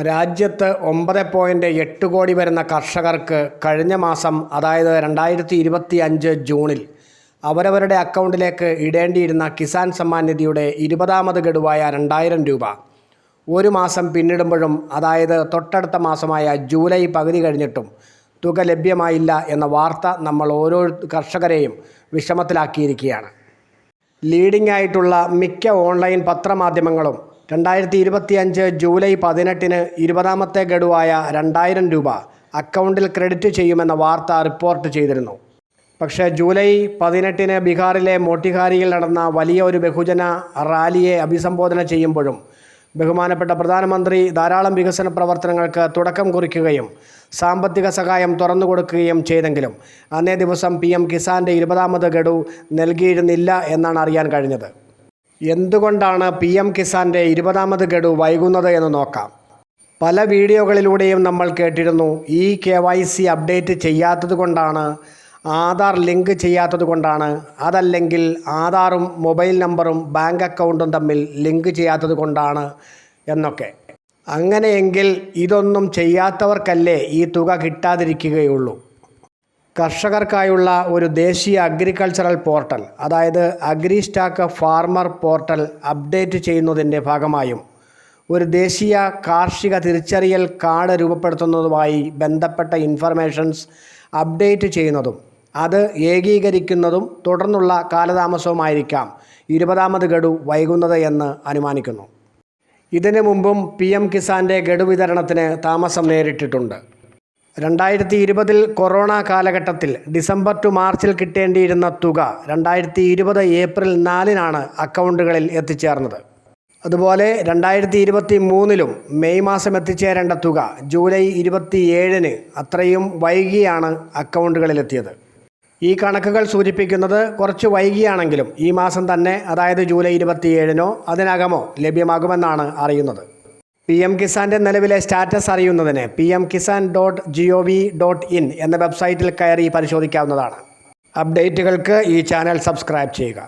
രാജ്യത്ത് ഒമ്പത് പോയിന്റ് എട്ട് കോടി വരുന്ന കർഷകർക്ക് കഴിഞ്ഞ മാസം അതായത് രണ്ടായിരത്തി ഇരുപത്തി അഞ്ച് ജൂണിൽ അവരവരുടെ അക്കൗണ്ടിലേക്ക് ഇടേണ്ടിയിരുന്ന കിസാൻ സമ്മാൻ നിധിയുടെ ഇരുപതാമത് ഗഡുവായ രണ്ടായിരം രൂപ. ഒരു മാസം പിന്നിടുമ്പോഴും അതായത് തൊട്ടടുത്ത മാസമായ ജൂലൈ പകുതി കഴിഞ്ഞിട്ടും തുക ലഭ്യമായില്ല എന്ന വാർത്ത നമ്മൾ ഓരോ കർഷകരെയും വിഷമത്തിലാക്കിയിരിക്കുകയാണ്. ലീഡിംഗ് ആയിട്ടുള്ള മിക്ക ഓൺലൈൻ പത്രമാധ്യമങ്ങളും രണ്ടായിരത്തി ഇരുപത്തി അഞ്ച് ജൂലൈ പതിനെട്ടിന് ഇരുപതാമത്തെ ഗഡുവായ രണ്ടായിരം രൂപ അക്കൗണ്ടിൽ ക്രെഡിറ്റ് ചെയ്യുമെന്ന വാർത്ത റിപ്പോർട്ട് ചെയ്തിരുന്നു. പക്ഷേ ജൂലൈ പതിനെട്ടിന് ബീഹാറിലെ മോട്ടിഹാരിയിൽ നടന്ന വലിയ ഒരു ബഹുജന റാലിയെ അഭിസംബോധന ചെയ്യുമ്പോഴും ബഹുമാനപ്പെട്ട പ്രധാനമന്ത്രി ധാരാളം വികസന പ്രവർത്തനങ്ങൾക്ക് തുടക്കം കുറിക്കുകയും സാമ്പത്തിക സഹായം തുറന്നു കൊടുക്കുകയും ചെയ്തെങ്കിലും അന്നേ ദിവസം പി എം കിസാന്റെ ഇരുപതാമത് ഗഡു നൽകിയിരുന്നില്ല എന്നാണ് അറിയാൻ കഴിഞ്ഞത്. എന്തുകൊണ്ടാണ് പി എം കിസാന്റെ ഇരുപതാമത് ഗഡു വൈകുന്നത് എന്ന് നോക്കാം. പല വീഡിയോകളിലൂടെയും നമ്മൾ കേട്ടിരുന്നു ഈ കെ വൈ സി അപ്ഡേറ്റ് ചെയ്യാത്തത് കൊണ്ടാണ് ആധാർ ലിങ്ക് ചെയ്യാത്തത് കൊണ്ടാണ് അതല്ലെങ്കിൽ ആധാറും മൊബൈൽ നമ്പറും ബാങ്ക് അക്കൗണ്ടും തമ്മിൽ ലിങ്ക് ചെയ്യാത്തത് കൊണ്ടാണ് എന്നൊക്കെ. അങ്ങനെയെങ്കിൽ ഇതൊന്നും ചെയ്യാത്തവർക്കല്ലേ ഈ തുക കിട്ടാതിരിക്കുകയുള്ളൂ. കർഷകർക്കായുള്ള ഒരു ദേശീയ അഗ്രികൾച്ചറൽ പോർട്ടൽ അതായത് agri stack farmer portal update ചെയ്യുന്നതിന്റെ ഭാഗമായും ഒരു ദേശീയ കാർഷിക തിരിച്ചറിയൽ കാർഡ് രൂപപ്പെടുത്തുന്നതുമായി ബന്ധപ്പെട്ട ഇൻഫർമേഷൻസ് അപ്ഡേറ്റ് ചെയ്യുന്നതും അത് ഏകീകരിക്കുന്നതും തുടർന്നുള്ള കാലതാമസവുമായിരിക്കാം ഇരുപതാമത് ഗഡു വൈകുന്നത് എന്ന് അനുമാനിക്കുന്നു. ഇതിനു മുമ്പും പി എം കിസാന്റെ ഗഡു വിതരണത്തിന് താമസം നേരിട്ടിട്ടുണ്ട്. രണ്ടായിരത്തി ഇരുപതിൽ കൊറോണ കാലഘട്ടത്തിൽ ഡിസംബർ ടു മാർച്ചിൽ കിട്ടേണ്ടിയിരുന്ന തുക രണ്ടായിരത്തി ഇരുപത് ഏപ്രിൽ നാലിനാണ് അക്കൗണ്ടുകളിൽ എത്തിച്ചേർന്നത്. അതുപോലെ രണ്ടായിരത്തി ഇരുപത്തി മൂന്നിലും മെയ് മാസം എത്തിച്ചേരേണ്ട തുക ജൂലൈ ഇരുപത്തി ഏഴിന് അത്രയും വൈകിയാണ് അക്കൗണ്ടുകളിലെത്തിയത് ഈ കണക്കുകൾ സൂചിപ്പിക്കുന്നത് കുറച്ച് വൈകിയാണെങ്കിലും ഈ മാസം തന്നെ അതായത് ജൂലൈ ഇരുപത്തിയേഴിനോ അതിനകമോ ലഭ്യമാകുമെന്നാണ് അറിയുന്നത്. പി എം കിസാന്റെ നിലവിലെ സ്റ്റാറ്റസ് അറിയുന്നതിന് P M Kisan dot G O V dot in എന്ന വെബ്സൈറ്റിൽ കയറി പരിശോധിക്കാവുന്നതാണ്. അപ്ഡേറ്റുകൾക്ക് ഈ ചാനൽ സബ്സ്ക്രൈബ് ചെയ്യുക.